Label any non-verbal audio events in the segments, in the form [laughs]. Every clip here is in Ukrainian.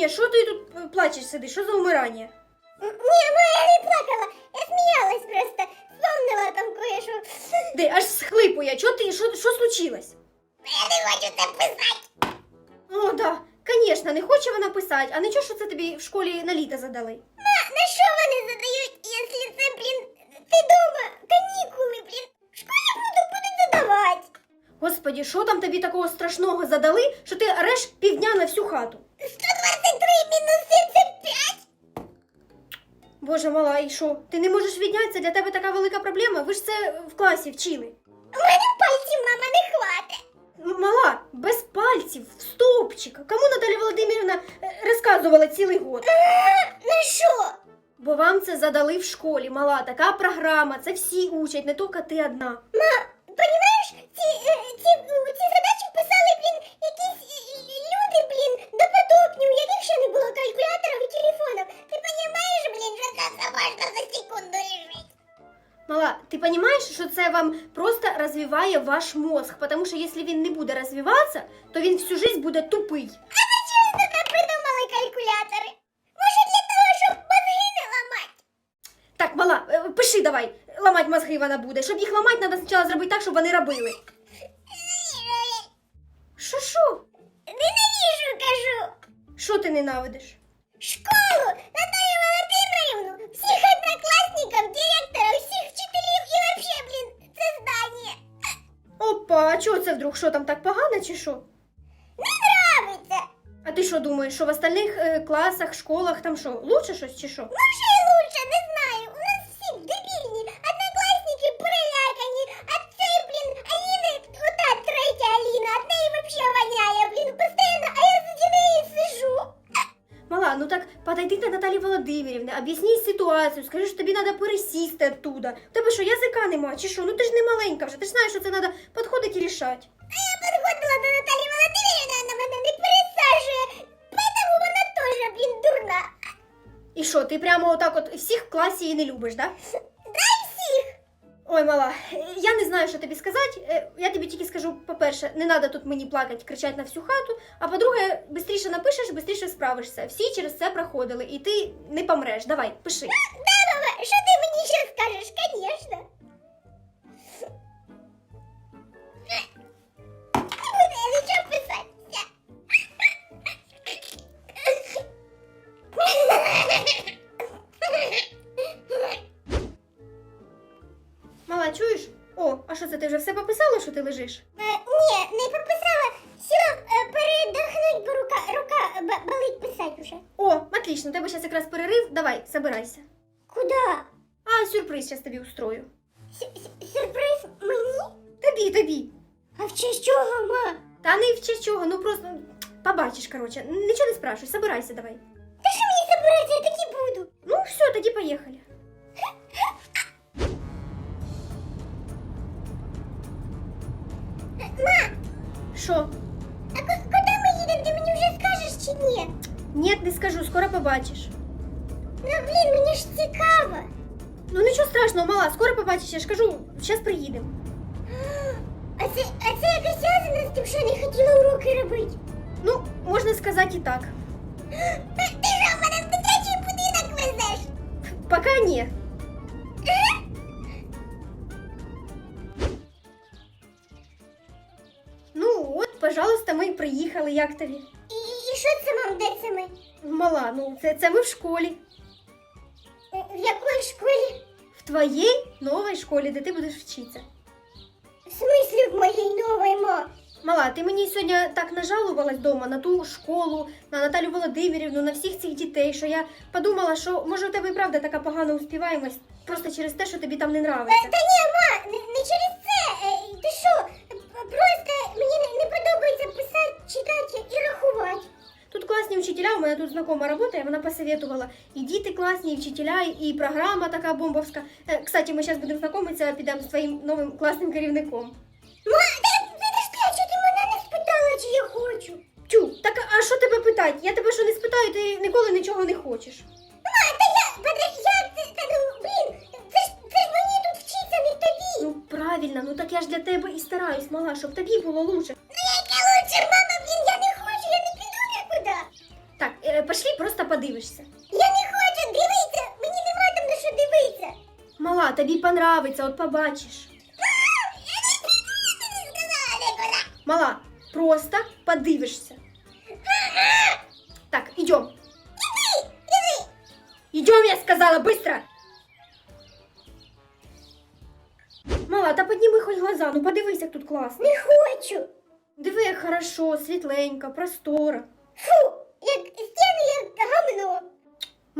ні. Що ти тут е, плачеш сидиш? Що за умирання? Ні, ну я не плакала, я сміялась просто. Вспомнила там кое-що. Де аж схлипує. Чого ти? Що, що случилось? Я не хочу це писати. О, да. Звісно, не хоче вона писати, а нічого, що це тобі в школі на літо задали. На, на що вони задають, якщо це, блін, ти дома, канікули, блін. В школі буду, будуть задавати. Господі, що там тобі такого страшного задали, що ти реш півдня на всю хату? Боже мала, і що? Ти не можеш віднятися, для тебе така велика проблема? Ви ж це в класі вчили. У мене пальців, мама, не хватить. Мала, без пальців, в стовпчика. Кому Наталя Володимирівна е, розказувала цілий год? На що? Бо вам це задали в школі, мала, така програма, це всі учать, не тільки ти одна. Ма, понімаєш, ці, е, ці, ці задачі писали, блін, якісь люди, блін, допотопні, у яких ще не було калькуляторів і телефонів. Можна за секунду рішити? Мала, ти розумієш, що це вам просто розвиває ваш мозг, тому що якщо він не буде розвиватися, то він всю життя буде тупий. А зачем ви туди придумали калькулятори? Може для того, щоб мозги не ламати? Так, мала, е, пиши давай, ламати мозги вона буде. Щоб їх ламати, треба спочатку зробити так, щоб вони робили. Що що? Ненавижу, кажу. Що ти ненавидиш? Школу, Опа, а чого це вдруг? Що там так погано чи що? Не нравиться. А ти що думаєш, що в остальних е, класах, школах там що, лучше щось чи що? Ну, ще Наталі Володимирівни, ситуацію, скажи, що тобі треба пересісти оттуда. В тебе що, язика нема, чи що? Ну ти ж не маленька вже, ти ж знаєш, що це треба підходити і рішати. А я підходила до Наталі Володимирівни, вона мене не пересаджує, поэтому вона теж, блін, дурна. І що, ти прямо отак от всіх в класі її не любиш, да? [laughs] Ой, мала, я не знаю, що тобі сказати. Е, Я тобі тільки скажу, по-перше, не треба тут мені плакати, кричати на всю хату. А по-друге, швидше напишеш, швидше справишся. Всі через це проходили, і ти не помреш. Давай, пиши. Що ти лежиш? Е, Ні, не пописала. Сіла е, передохнуть, бо рука, рука ба- болить писати уже. О, отлично, у тебе зараз якраз перерив. Давай, собирайся. Куда? А, сюрприз зараз тобі устрою. Сюрприз мені? Тобі, тобі. А в честь чого, ма? Та не в честь чого, ну просто побачиш, коротше. Нічого не спрашуй, собирайся давай. Та що мені забирати, я таки буду. Ну, все, тоді поїхали. Що? а ку- куди ми їдемо? Ти мені вже скажеш чи ні? Ні, не скажу, скоро побачиш. Ну, блін, мені ж цікаво. Ну нічого страшного, мала, скоро побачиш, я ж кажу, зараз приїдемо. А це, а це якось зв'язано з тим, що я не хотіла уроки робити. Ну, можна сказати і так. Та ти що, мене в дитячий будинок везеш? Пока ні. Пожалуйста, ми приїхали, як тобі? І, і що це, мам, де це ми? Мала, ну це, це ми в школі. Е, В якої школі? В твоїй новій школі, де ти будеш вчитися. В смислі в моїй новій, ма? Мала, ти мені сьогодні так нажалувалась вдома на ту школу, на Наталю Володимирівну, на всіх цих дітей, що я подумала, що може у тебе і правда така погана успіваємость просто через те, що тобі там не Е, нравиться. Та ні, ма, не, не через це. Е, Ти що? Просто мені не, не подобається читати і рахувати. Тут класні вчителя, у мене тут знакома працює, вона посоветувала. І діти класні, і вчителя, і програма така бомбовська. Е, Кстати, ми зараз будемо знайомитися, підемо з твоїм новим класним керівником. Ма, та підожди, а чого ти мене не спитала, чи я хочу? Тю, спитати? Я тебе що не спитаю, ти ніколи нічого не хочеш. Ма, та я, подожди, це, та ну, блін, це ж, це ж мені тут вчиться, не тобі. Ну правильно, ну так я ж для тебе і стараюсь, мала, щоб тобі було лучше. Подивишся. Я не хочу дивитися, мені нема там на що дивитися. Мала, тобі понравиться, от побачиш. Мала, просто подивишся. Так, идем. Идем, я сказала, быстро. Мала, та підніми хоч глаза, ну подивись, як тут класно. Не хочу. Диви, як хорошо, світленько, просторо. Фу, як стіни, як гамно.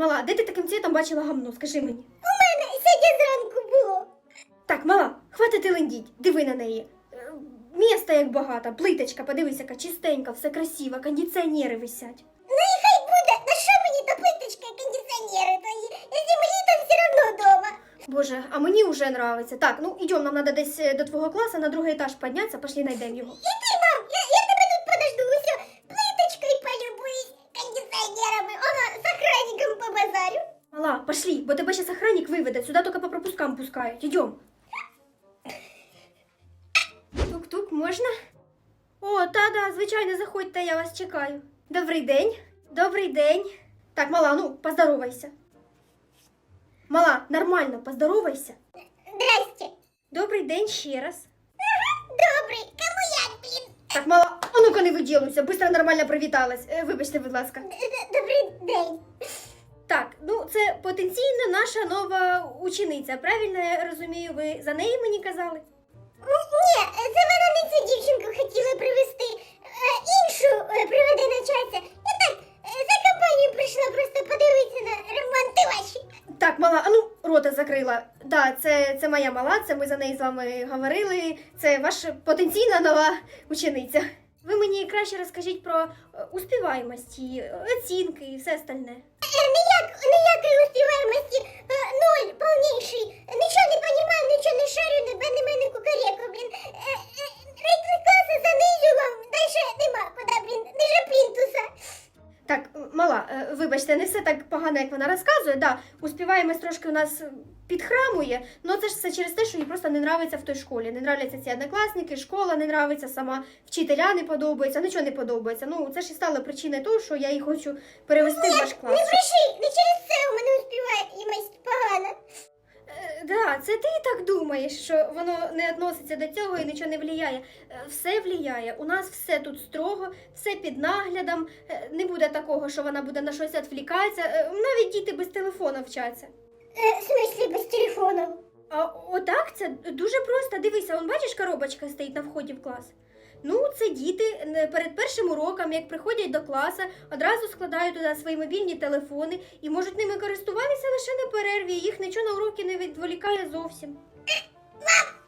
Мала, де ти таким цвітом бачила гамно, скажи мені. У мене сьогодні зранку було. Так, мала, хватить лендіть, диви на неї. Е, Міста як багато, плиточка, подивись, яка чистенька, все красиво, кондиціонери висять. Ну і хай буде, на що мені та плиточка і кондиціонери твої? Я зим літом все одно вдома. Боже, а мені вже нравиться. Так, ну идем, нам надо десь е, до твого класу на другий етаж піднятися, пошли знайдемо його. Іди, мам, я, я тебе тут подожду, усе, плиточкою полюбуюсь, кондиціонерами, ага, з охранником по Мала, пошли, бо тебе сейчас охранник виведе, сюди тільки по пропускам пускають. Идем. Тук-тук, можна? О, та-да, звичайно, заходьте, я вас чекаю. Добрий день. Добрий день. Так, мала, ну, поздоровайся. Мала, нормально, поздоровайся. Здрасте. Добрий день ще раз. Добрий, кому як, блін? Так, мала, а ну-ка не виділуйся, быстро нормально привіталась. Е, Вибачте, будь ласка. Д- д- Добрий день. Так, ну це потенційно наша нова учениця. Правильно я розумію, ви за неї мені казали? Ні, це вона не цю дівчинку хотіла привезти, іншу е, приведе начальця. Я так е, за компанію прийшла просто подивитися на ремонти ваші. Так, мала, а ну рота закрила. Да, це, це моя мала, це ми за неї з вами говорили. Це ваша потенційна нова учениця. Ви мені краще розкажіть про е, успіваємості, е, оцінки і все остальне. Е, Ніяк, ніякої успіваємості, ноль повніший. Нічого не понімаю, нічого не шарю, не мене мене кукарєку, блін. Е, е, Рейтинг класу занижував, далі нема куди, блін, ниже плінтуса. Так, мала, е, вибачте, не все так погано, як вона розказує. Да, успіваємось трошки у нас підхрамує, але це ж все через те, що їй просто не нравиться в той школі. Не нравляться ці однокласники, школа не нравиться, сама вчителя не подобається, нічого не подобається. Ну, це ж і стало причиною того, що я її хочу перевести в ваш Не клас. бреши, не через це у мене успіваємость погана. Е, Да, це ти так думаєш, що воно не відноситься до цього і нічого не впливає. Все впливає. У нас все тут строго, все під наглядом. Е, Не буде такого, що вона буде на щось відвлікатися. Е, Навіть діти без телефона вчаться. Е, В смислі без телефону? А отак це дуже просто. Дивися, он бачиш, коробочка стоїть на вході в клас. Ну, це діти перед першим уроком, як приходять до класу, одразу складають туди свої мобільні телефони і можуть ними користуватися лише на перерві. Їх нічого на уроки не відволікає зовсім.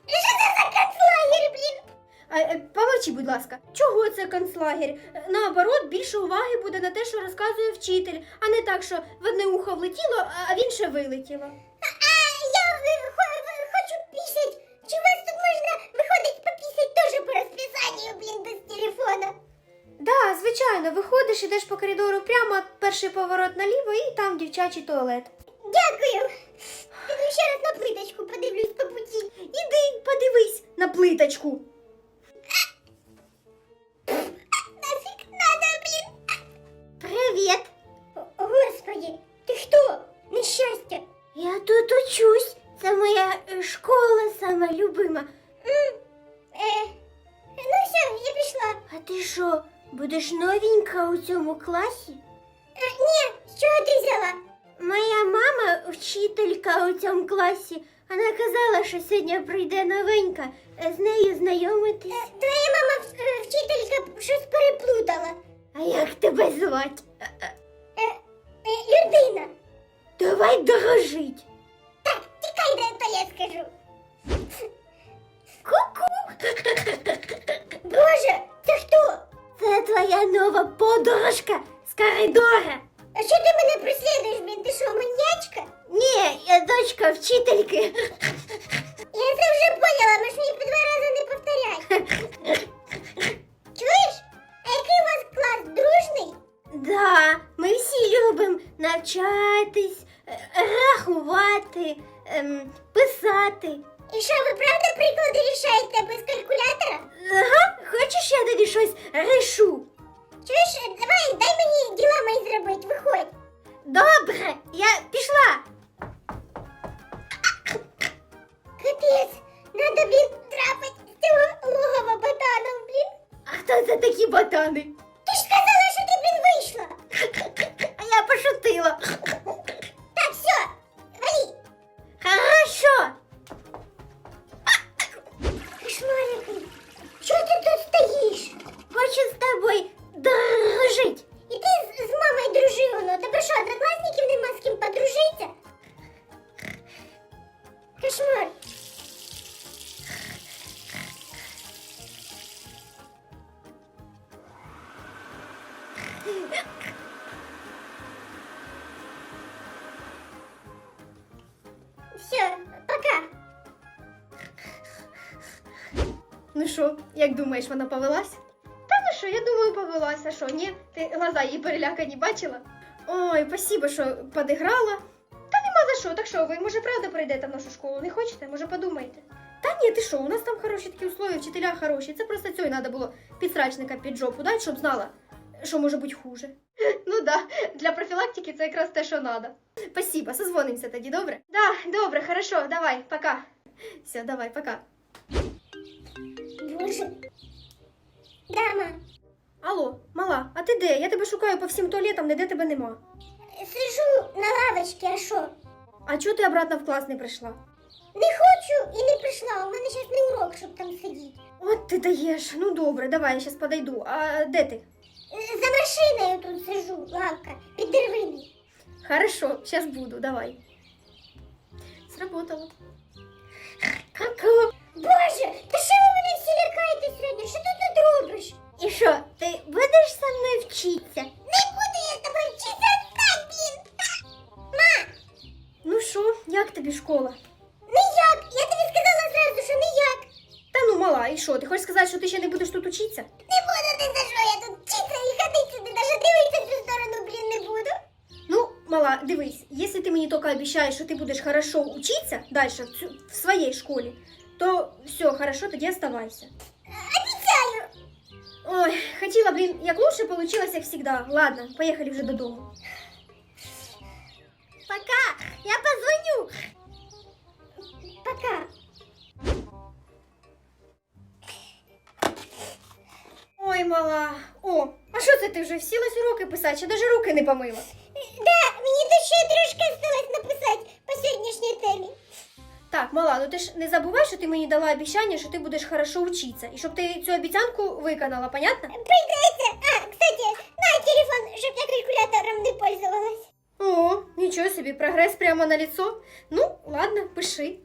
Що це за концлагер, блін? Е, помовчи, будь ласка, чого це концлагер? Е, Наоборот, більше уваги буде на те, що розказує вчитель, а не так, що в одне ухо влетіло, а- а в інше вилетіло. Звичайно, виходиш, ідеш по коридору прямо, перший поворот наліво і там дівчачий туалет. Дякую. Піду ще раз на плиточку подивлюсь по путі. Іди, подивись на плиточку. Будеш новенька у цьому класі? Е, ні, чого ти взяла? Моя мама вчителька у цьому класі. Вона казала, що сьогодні прийде новенька. З нею знайомитись. Е, Твоя мама е, вчителька щось переплутала. А як тебе звати? Е, е, людина. Давай дорожить. Так, тікай, де то я скажу. Ку-ку. Боже, це хто? Це твоя нова подружка з коридора. А що ти мене преслідуєш, блін? Ти що, маньячка? Ні, я дочка вчительки. Я це вже поняла, ми ж мені по два рази не повторяй. Чуєш? А який у вас клас дружний? Да, навчатись, е, рахувати, ем, писати. І що, ви правда приклади рішаєте без калькулятора? Ага, хочеш щось решу? Чуєш, давай, дай мені діла мої зробити, виходь. Добре, я пішла. Капець, надо, блін, трапити з цього логова ботаном, блін. А хто це такі ботани? Ти ж сказала, що ти, блін, вийшла. [laughs] А я пошутила. Так, все, вали. Хорошо. Що, як думаєш, вона повелась? Та ну що, я думаю, повелась, а що, ні? Ти глаза її перелякані бачила? Ой, спасибо, що подіграла. Та нема за що, так що, ви, може, правда прийдете в нашу школу? Не хочете? Може, подумаєте? Та ні, ти що, у нас там хороші такі условия, вчителя хороші. Це просто цього треба було підсрачника під жопу дати, щоб знала, що може бути хуже. [laughs] Ну да, для профілактики це якраз те, що треба. Спасибо, созвонимося тоді, добре? Да, добре, хорошо, давай, пока. Все, давай, пока. Боже. Дама, Алло, мала, а ти де? Я тебе шукаю по всім туалетам, ніде тебе нема. сижу на лавочці, а що? А чого ти обратно в клас не прийшла? Не хочу і не прийшла. У мене зараз не урок, щоб там сидіти. От ти даєш. Ну добре, давай, я зараз подойду. А де ти? За машиною тут сижу, лавка, під деревиною. Хорошо, зараз буду, давай. Сработало. Какого? Боже, та що ви мене всі лякаєте сьогодні? Що ти тут робиш? І що, ти будеш со мною вчитися? Не буду я з тобою вчитися блін. Ма, Ну що, як тобі школа? ніяк. Я тобі сказала зразу, що ніяк. Та ну мала, і що? Ти хочеш сказати, що ти ще не будеш тут учитися? Не буду ти за що я тут вчитися і ходити сюди, навіть дивитися в цю сторону, блін, не буду. Ну, мала, дивись, если ты мне только обещаешь, что ты будешь хорошо учиться дальше в, цю- в своей школе, то все, хорошо, тоді оставайся. Обіцяю. Ой, хотела, блин, як лучше получилось, як всегда. Ладно, поехали уже додому. Пока, я позвоню. Пока. Ой, мала. О, а що це ти вже сілась уроки писати, чи даже руки не помила? Мала, ну ти ж не забувай, що ти мені дала обіцяння, що ти будеш хорошо вчитися. І щоб ти цю обіцянку виконала, понятно? Придется. А, кстати, на телефон, чтобы я калькулятором не пользовалась. О, нічого собі, прогрес прямо на лицо. Ну, ладно, пиши.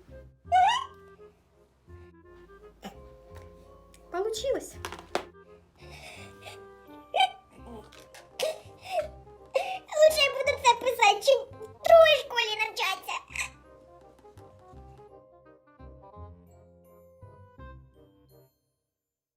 Получилось. Лучше я буду це писати, чим